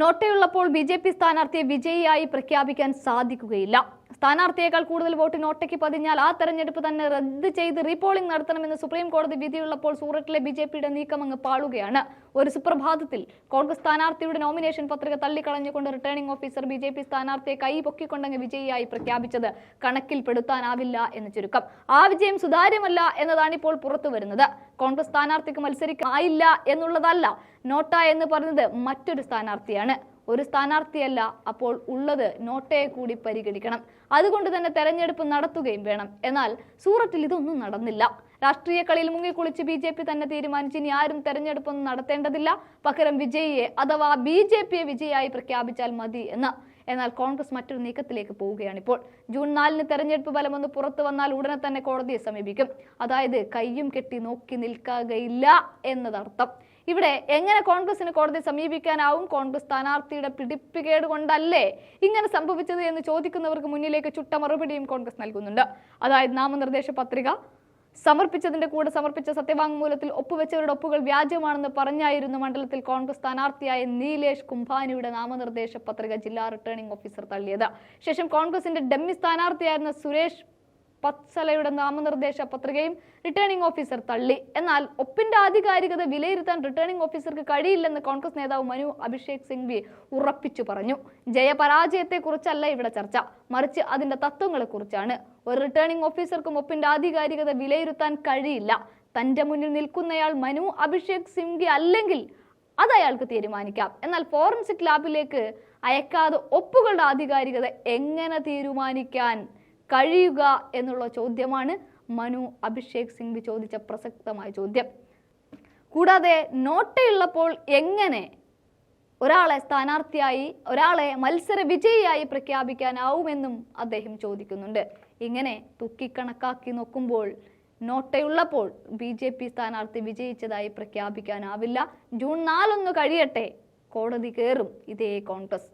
നോട്ടയുള്ളപ്പോൾ B J P സ്ഥാനാർത്ഥിയെ വിജയിയായി പ്രഖ്യാപിക്കാൻ സാധിക്കുകയില്ല. സ്ഥാനാർത്ഥിയേക്കാൾ കൂടുതൽ വോട്ടിന് ഒട്ടയ്ക്ക് പതിഞ്ഞാൽ ആ തെരഞ്ഞെടുപ്പ് തന്നെ റദ്ദ് ചെയ്ത് റീപോളിംഗ് നടത്തണമെന്ന് സുപ്രീം കോടതി വിധിയുള്ളപ്പോൾ സൂററ്റിലെ ബി ജെ പിയുടെ നീക്കം അങ്ങ് പാളുകയാണ്. ഒരു സുപ്രഭാതത്തിൽ കോൺഗ്രസ് സ്ഥാനാർത്ഥിയുടെ നോമിനേഷൻ പത്രിക തള്ളിക്കളഞ്ഞുകൊണ്ട് returning officer B J P സ്ഥാനാർത്ഥിയെ കൈ പൊക്കിക്കൊണ്ടങ്ങ് വിജയിയായി പ്രഖ്യാപിച്ചത് കണക്കിൽപ്പെടുത്താനാവില്ല എന്ന് ചുരുക്കം. ആ വിജയം സുതാര്യമല്ല എന്നതാണ് ഇപ്പോൾ പുറത്തു വരുന്നത്. കോൺഗ്രസ് സ്ഥാനാർത്ഥിക്ക് മത്സരിക്കായില്ല എന്നുള്ളതല്ല നോട്ട എന്ന് പറഞ്ഞത് മറ്റൊരു സ്ഥാനാർത്ഥിയാണ്. ഒരു സ്ഥാനാർത്ഥിയല്ല അപ്പോൾ ഉള്ളത് നോട്ടയെ കൂടി പരിഗണിക്കണം. അതുകൊണ്ട് തന്നെ തെരഞ്ഞെടുപ്പ് നടത്തുകയും വേണം. എന്നാൽ സൂറത്തിൽ ഇതൊന്നും നടന്നില്ല. രാഷ്ട്രീയ കളിയിൽ മുങ്ങിക്കുളിച്ച് ബി ജെ പി തന്നെ തീരുമാനിച്ച് ഇനി ആരും തെരഞ്ഞെടുപ്പൊന്നും നടത്തേണ്ടതില്ല. പകരം വിജയിയെ അഥവാ ബി ജെ പിയെ വിജയിയായി പ്രഖ്യാപിച്ചാൽ മതി എന്ന്. എന്നാൽ കോൺഗ്രസ് മറ്റൊരു നീക്കത്തിലേക്ക് പോവുകയാണ് ഇപ്പോൾ ജൂൺ നാലിന് തെരഞ്ഞെടുപ്പ് ഫലമൊന്ന് പുറത്തു വന്നാൽ ഉടനെ തന്നെ കോടതിയെ സമീപിക്കും. അതായത് കയ്യും കെട്ടി നോക്കി നിൽക്കുകയില്ല എന്നതർത്ഥം. ഇവിടെ എങ്ങനെ കോൺഗ്രസിന് കോടതി സമീപിക്കാനാവും? കോൺഗ്രസ് സ്ഥാനാർത്ഥിയുടെ പിടിപ്പുകേട് കൊണ്ടല്ലേ ഇങ്ങനെ സംഭവിച്ചത് എന്ന് ചോദിക്കുന്നവർക്ക് മുന്നിലേക്ക് ചുട്ട മറുപടിയും കോൺഗ്രസ് നൽകുന്നുണ്ട്. അതായത് നാമനിർദ്ദേശ പത്രിക സമർപ്പിച്ചതിന്റെ കൂടെ സമർപ്പിച്ച സത്യവാങ്മൂലത്തിൽ ഒപ്പുവെച്ചവരുടെ ഒപ്പുകൾ വ്യാജമാണെന്ന് പറഞ്ഞായിരുന്നു മണ്ഡലത്തിൽ കോൺഗ്രസ് സ്ഥാനാർത്ഥിയായ നീലേഷ് കുംഭാനിയുടെ നാമനിർദ്ദേശ പത്രിക ജില്ലാ റിട്ടേണിംഗ് ഓഫീസർ തള്ളിയത്. ശേഷം കോൺഗ്രസിന്റെ ഡെമ്മി സ്ഥാനാർത്ഥിയായിരുന്ന സുരേഷ് പത്സലയുടെ നാമനിർദ്ദേശ പത്രികയും റിട്ടേണിംഗ് ഓഫീസർ തള്ളി. എന്നാൽ ഒപ്പിന്റെ ആധികാരികത വിലയിരുത്താൻ റിട്ടേണിംഗ് ഓഫീസർക്ക് കഴിയില്ലെന്ന് കോൺഗ്രസ് നേതാവ് മനു അഭിഷേക് സിംഗ്വി ഉറപ്പിച്ചു പറഞ്ഞു. ജയപരാജയത്തെക്കുറിച്ചല്ല ഇവിടെ ചർച്ച. മറിച്ച് അതിന്റെ തത്വങ്ങളെക്കുറിച്ചാണ്. ഒരു റിട്ടേണിംഗ് ഓഫീസർക്കും ഒപ്പിന്റെ ആധികാരികത വിലയിരുത്താൻ കഴിയില്ല. തന്റെ മുന്നിൽ നിൽക്കുന്നയാൾ മനു അഭിഷേക് സിംഗ്വി അല്ലെങ്കിൽ അത് അയാൾക്ക് തീരുമാനിക്കാം. എന്നാൽ ഫോറൻസിക് ലാബിലേക്ക് അയക്കാതെ ഒപ്പുകളുടെ ആധികാരികത എങ്ങനെ തീരുമാനിക്കാൻ കഴിയുക എന്നുള്ള ചോദ്യമാണ് മനു അഭിഷേക് സിംഗ് ചോദിച്ച പ്രസക്തമായ ചോദ്യം. കൂടാതെ നോട്ടയുള്ളപ്പോൾ എങ്ങനെ ഒരാളെ സ്ഥാനാർത്ഥിയായി ഒരാളെ മത്സര വിജയിയായി പ്രഖ്യാപിക്കാനാവുമെന്നും അദ്ദേഹം ചോദിക്കുന്നുണ്ട്. ഇങ്ങനെ തുക്കിക്കണക്കാക്കി നോക്കുമ്പോൾ നോട്ടയുള്ളപ്പോൾ ബി ജെ പി സ്ഥാനാർത്ഥി വിജയിച്ചതായി പ്രഖ്യാപിക്കാനാവില്ല. ജൂൺ നാലൊന്ന് കഴിയട്ടെ കോടതി കയറും ഇതേ കോൺഗ്രസ്.